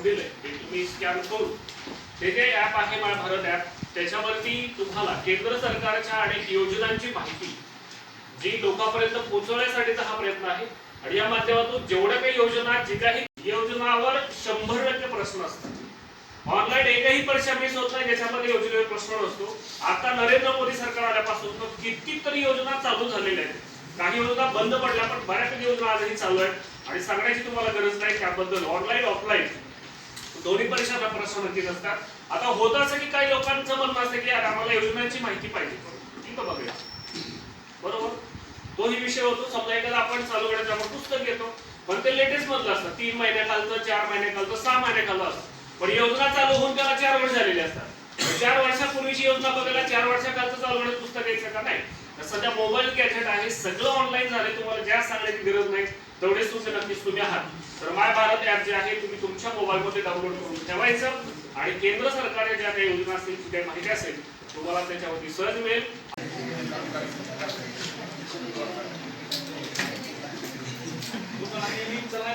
आपण दिलंय हे तुम्ही स्कॅन करून. ते जे ऍप आहे माय भारत ॲप त्याच्यावरती तुम्हाला केंद्र सरकारच्या अनेक योजनांची माहिती जी लोकांपर्यंत पोहोचवण्यासाठीचा हा प्रयत्न आहे. आणि या माध्यमातून जेवढ्या काही योजना जे काही योजनावर शंभर टक्के प्रश्न असतात. ऑनलाईन एकही परीक्षा मिस होत नाही ज्याच्यामध्ये योजनेवर प्रश्न नसतो. आता नरेंद्र मोदी सरकार आल्यापासून कितीतरी योजना चालू झालेल्या आहेत. काही योजना बंद पडल्या पण बऱ्यापैकी योजना आजही चालू आहेत. आणि सांगण्याची तुम्हाला गरज नाही त्याबद्दल ऑनलाईन ऑफलाईन दोन्ही परीक्षा प्रश्न नक्कीच असतात आता होत असं की काही लोकांचं म्हणणं असतं की यार आम्हाला योजनांची माहिती पाहिजे. ठीक आहे बघूया. बरोबर? तोही विषय होतो. समजा एखादा आपण चालू करायचं आपण पुस्तक घेतो. पण ते लेटेस्ट मधलं असतं. तीन महिन्याखालचं चार महिन्याखालचं सहा महिन्याखालं असतं. पण योजना चालू होऊन त्याला चार वर्ष झालेली असतात. चार वर्षापूर्वीची योजना बघायला चार वर्षाखालचं चालू होण्याचं पुस्तक घ्यायचं का? नाही. सध्या मोबाईल गॅजेट आहे सगळं ऑनलाईन झाले तुम्हाला जास्त गरज नाही. तेवढेच तुमचे नक्कीच तुम्ही आहात. तर माय भारत ऍप जे आहे तुम्ही तुमच्या मोबाईलमध्ये डाउनलोड करून ठेवायचं. आणि केंद्र सरकारच्या ज्या काही योजना असतील काही माहिती असेल तुम्हाला त्याच्यावरती सहज मिळेल. चला